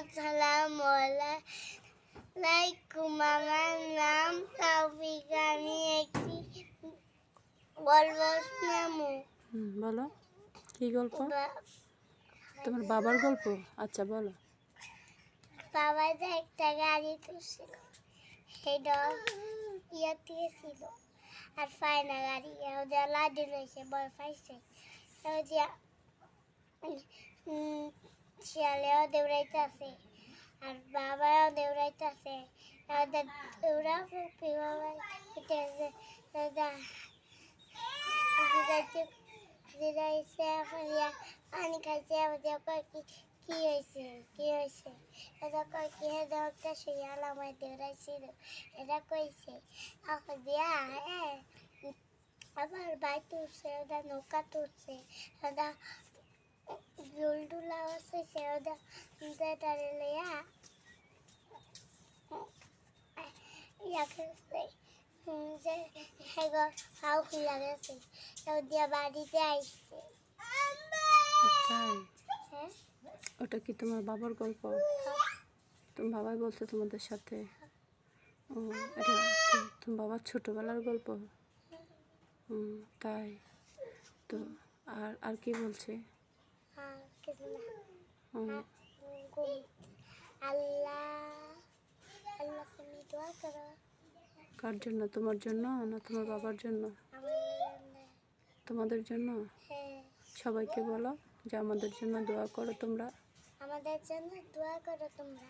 আসসালামু আলাইকুম আমার নাম তাওফিক আমি একটি গল্প শোনাবো বলো। কি গল্প? তোমার বাবার গল্প? আচ্ছা বলো। বাবা যে একটা গাড়ি তুলছিল সেটা ইয়ে দিয়েছিল। আর ফাইনা গাড়ি ওদের লাড্ডু রয়েছে বয় পাইছে। ওদের শিয়ালেও দৌড়াইতেছে আর বাবাও দৌড়াইতেছে ওদের দৌড়া ফুপি বাবা উঠেছে ওদের জিরাইতে জিরাইছে পানি খাইছে কি হয়েছে কি হয়েছে এটা কয় কি দৌড়াইছিল এটা কইছে দিয়া হ্যাঁ আবার বাইক তুলছে নৌকা তুলছে ওটা জুলটুলা হচ্ছে ওটা যেটারে লইয়া। খেলছে যে হেগো হাউ খুলা গেছে তো দিয়া বাড়িতে আইছে। হ্যাঁ? ওটা কি তোমার বাবার গল্প? তোমার বাবাই বলছে তোমাদের সাথে। ও এটা তোমার বাবার ছোটবেলার গল্প? তাই। তো আর আর কি বলছে? করো জন্য? তোমার জন্য না তোমার বাবার জন্য? তোমাদের জন্য? সবাইকে বলো যে আমাদের জন্য দোয়া করো তোমরা। আমাদের জন্য দোয়া করো তোমরা।